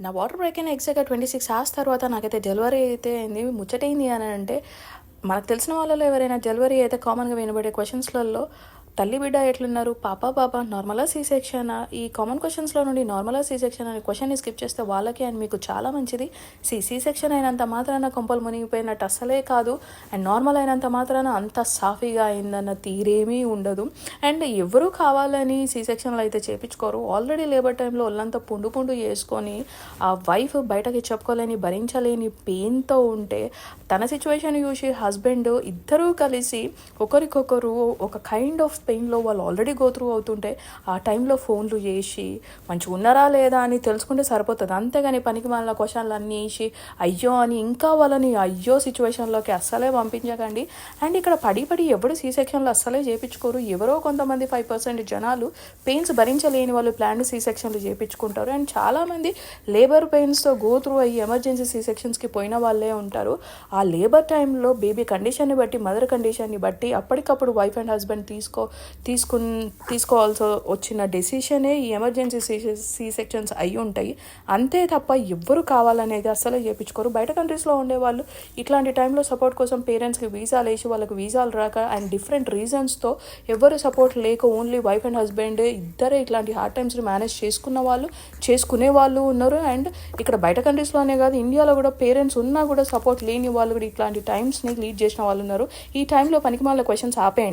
నా water break అయిన ఎగ్జాక్ట్గా ట్వంటీ సిక్స్ అవర్స్ తర్వాత నాకైతే డెలివరీ అయితే అయింది. ముచ్చటైంది అని అంటే మనకు తెలిసిన వాళ్ళలో ఎవరైనా డెలివరీ అయితే కామన్గా వినబడే క్వశ్చన్స్లలో తల్లి బిడ్డ ఎట్లున్నారు? పాప బాబా నార్మలా సీ సెక్షన్ ఈ కామన్ క్వశ్చన్స్లో నుండి నార్మలా సీ సెక్షన్ అనే క్వశ్చన్ని స్కిప్ చేస్తే వాళ్ళకి అండ్ మీకు చాలా మంచిది. సీ సీ సెక్షన్ అయినంత మాత్రాన కొంపలు మునిగిపోయినట్టు అసలే కాదు. అండ్ నార్మల్ అయినంత మాత్రాన అంత సాఫీగా అయిందన్న తీరేమీ ఉండదు. అండ్ ఎవరు కావాలని సీ సెక్షన్లో అయితే చేపించుకోరు? ఆల్రెడీ లేబర్ టైంలో ఒళ్ళంతా పుండు పుండు చేసుకొని ఆ వైఫ్ బయటకి చెప్పుకోలేని భరించలేని పెయిన్తో ఉంటే తన సిచ్యువేషన్ చూసి హస్బెండ్ ఇద్దరూ కలిసి ఒకరికొకరు ఒక కైండ్ ఆఫ్ పెయిన్లో వాళ్ళు ఆల్రెడీ గోత్రూ అవుతుంటే ఆ టైంలో ఫోన్లు చేసి మంచిగా ఉన్నారా లేదా అని తెలుసుకుంటే సరిపోతుంది. అంతేగాని పనికి మన క్వశ్చన్లు అన్నీ వేసి అయ్యో అని ఇంకా వాళ్ళని అయ్యో సిచ్యువేషన్లోకి అస్సలే పంపించకండి. అండ్ ఇక్కడ పడి పడి ఎవరు సీ సెక్షన్లు అస్సలే చేయించుకోరు ఎవరో కొంతమంది ఫైవ్ పర్సెంట్ జనాలు పెయిన్స్ భరించలేని వాళ్ళు ప్లాన్ సీ సెక్షన్లు చేయించుకుంటారు అండ్ చాలామంది లేబర్ పెయిన్స్తో గో త్రూ అయ్యి ఎమర్జెన్సీ సీ సెక్షన్స్కి పోయిన వాళ్ళే ఉంటారు. ఆ లేబర్ టైంలో బేబీ కండిషన్ని బట్టి మదర్ కండిషన్ని బట్టి అప్పటికప్పుడు వైఫ్ అండ్ హస్బెండ్ తీసుకో తీసుకు తీసుకోవాల్సి వచ్చిన డెసిషనే ఈ ఎమర్జెన్సీ సీ సీ సెక్షన్స్ అయి ఉంటాయి. అంతే తప్ప ఎవ్వరు కావాలనేది అసలు చేయించుకోరు బయట కంట్రీస్లో ఉండేవాళ్ళు ఇట్లాంటి టైంలో సపోర్ట్ కోసం పేరెంట్స్కి వీసాలు వేసి వాళ్ళకి వీసాలు రాక అండ్ డిఫరెంట్ రీజన్స్తో ఎవరు సపోర్ట్ లేక ఓన్లీ వైఫ్ అండ్ హస్బెండ్ ఇద్దరే ఇట్లాంటి హార్డ్ టైమ్స్ని మేనేజ్ చేసుకున్న వాళ్ళు చేసుకునే వాళ్ళు ఉన్నారు. అండ్ ఇక్కడ బయట కంట్రీస్లోనే కాదు ఇండియాలో కూడా పేరెంట్స్ ఉన్నా కూడా సపోర్ట్ లేని వాళ్ళు కూడా ఇట్లాంటి టైమ్స్ని లీడ్ చేసిన వాళ్ళు ఉన్నారు. ఈ టైంలో పనికిమాల క్వశ్చన్స్ ఆపేయండి.